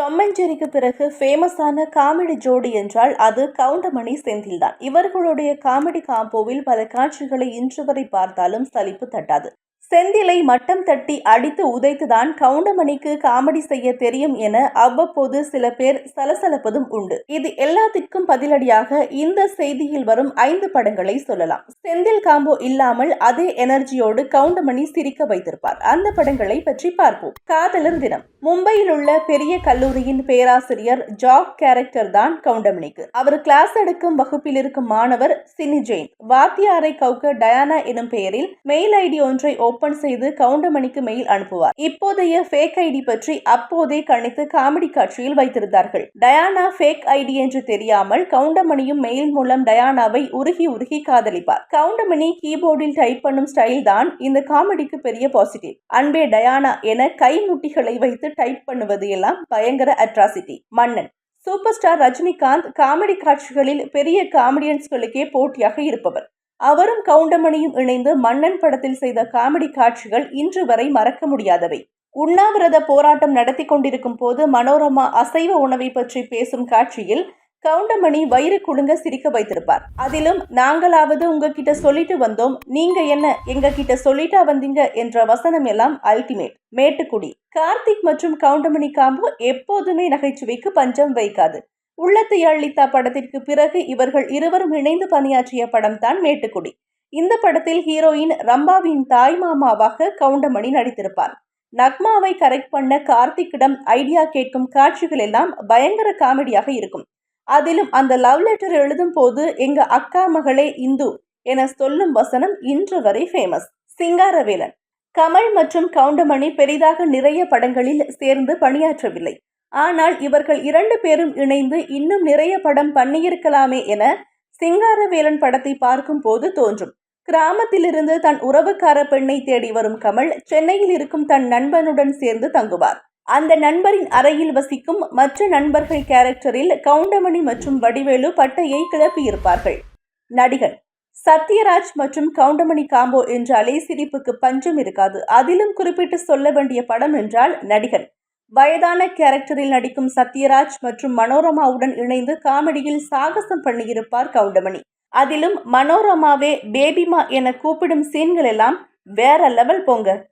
டொம்மஞ்சேரிக்கு பிறகு ஃபேமஸான காமெடி ஜோடி என்றால் அது கவுண்டமணி செந்தில்தான். இவர்களுடைய காமெடி காம்போவில் பல காட்சிகளை இன்று வரை பார்த்தாலும் சலிப்பு தட்டாது. செந்திலை மட்டம் தட்டி அடித்து உதைத்துதான் கவுண்டமணிக்கு காமெடி செய்ய தெரியும் என அவ்வப்போது சில பேர் சலசலப்பதும் உண்டு. இது எல்லாத்திற்கும் பதிலடியாக இந்த செய்தியில் வரும் ஐந்து படங்களை சொல்லலாம். செந்தில் காம்போ இல்லாமல் அதே எனர்ஜியோடு கவுண்டமணி சிரிக்க வைத்திருப்பார். அந்த படங்களை பற்றி பார்ப்போம். காதலர் தினம். மும்பையில் உள்ள பெரிய கல்லூரியின் பேராசிரியர் ஜாக் கேரக்டர் தான் கவுண்டமணிக்கு. அவர் கிளாஸ் எடுக்கும் வகுப்பில் இருக்கும் மாணவர் சினி ஜெயின். வாத்தியாரை கவுக்க டயானா எனும் பெயரில் மெயில் ஐடி ஒன்றை ஓபன் செய்து கவுண்டமணிக்கு மெயில் அனுப்புவார். இப்போதைய ஃபேக் ஐடி பற்றி அப்போதே கணித்து காமெடி காட்சியில் வைத்திருந்தார்கள். டயானா ஃபேக் ஐடி என்று தெரியாமல் கவுண்டமணியும் மெயில் மூலம் டயானாவை உருகி உருகி காதலிப்பார். கவுண்டமணி கீபோர்டில் டைப் பண்ணும் ஸ்டைல் தான் இந்த காமெடிக்கு பெரிய பாசிட்டிவ் அன்பே டயானா என கைமுட்டிகளை வைத்து டைப் பண்ணுவது எல்லாம் பயங்கர அட்ராசிட்டி மன்னன். சூப்பர் ஸ்டார் ரஜினிகாந்த் காமெடி காட்சிகளில் பெரிய காமெடியன்ஸ்களுக்கே போட்டியாக இருப்பவர். அவரும் கவுண்டமணியும் இணைந்து மன்னன் படத்தில் செய்த காமெடி காட்சிகள் இன்று வரை மறக்க முடியாதவை. உண்ணாவிரத போராட்டம் நடத்தி கொண்டிருக்கும் போது மனோரமா அசைவ உணவை பற்றி பேசும் காட்சியில் கவுண்டமணி வயிறு குழுங்க சிரிக்க வைத்திருப்பார். அதிலும் நாங்களாவது உங்ககிட்ட சொல்லிட்டு வந்தோம். நீங்க என்ன எங்க கிட்ட சொல்லிட்டா வந்தீங்க? என்ற வசனம் எல்லாம் அல்டிமேட் மேட்டுக்குடி. கார்த்திக் மற்றும் கவுண்டமணி காம்போ எப்போதுமே நகைச்சுவைக்கு பஞ்சம் வைக்காது உள்ளத்தை அள்ளித்தா படத்திற்கு பிறகு இவர்கள் இருவரும் இணைந்து பணியாற்றிய படம் தான் மேட்டுக்குடி. இந்த படத்தில் ஹீரோயின் ரம்பாவின் தாய் மாமாவாக கவுண்டமணி நடித்திருப்பார். நக்மாவை கரெக்ட் பண்ண கார்த்திக்கிடம் ஐடியா கேட்கும் காட்சிகள் எல்லாம் பயங்கர காமெடியாக இருக்கும். அதிலும் அந்த லவ் லெட்டர் எழுதும் போது எங்க அக்கா மகளே இந்து என சொல்லும் வசனம் இன்று வரை ஃபேமஸ். சிங்காரவேலன். கமல் மற்றும் கவுண்டமணி பெரிதாக நிறைய படங்களில் சேர்ந்து பணியாற்றவில்லை. ஆனால் இவர்கள் இரண்டு பேரும் இணைந்து இன்னும் நிறைய படம் பண்ணியிருக்கலாமே என சிங்காரவேலன் படத்தை பார்க்கும் போது தோன்றும். கிராமத்திலிருந்து தன் உறவுக்கார பெண்ணை தேடி வரும் கமல் சென்னையில் இருக்கும் தன் நண்பனுடன் சேர்ந்து தங்குவார். அந்த நண்பரின் அறையில் வசிக்கும் மற்ற நண்பர்கள் கேரக்டரில் கவுண்டமணி மற்றும் வடிவேலு பட்டையை கிளப்பியிருப்பார்கள். நடிகர் சத்யராஜ் மற்றும் கவுண்டமணி காம்போ என்றாலே சிரிப்புக்கு பஞ்சம் இருக்காது. அதிலும் குறிப்பிட்டு சொல்ல வேண்டிய படம் என்றால் நடிகன். வயதான கேரக்டரில் நடிக்கும் சத்யராஜ் மற்றும் மனோரமாவுடன் இணைந்து காமெடியில் சாகசம் பண்ணியிருப்பார் கவுண்டமணி. அதிலும் மனோரமாவே பேபிமா என கூப்பிடும் சீன்கள் எல்லாம் வேற லெவல் போங்க.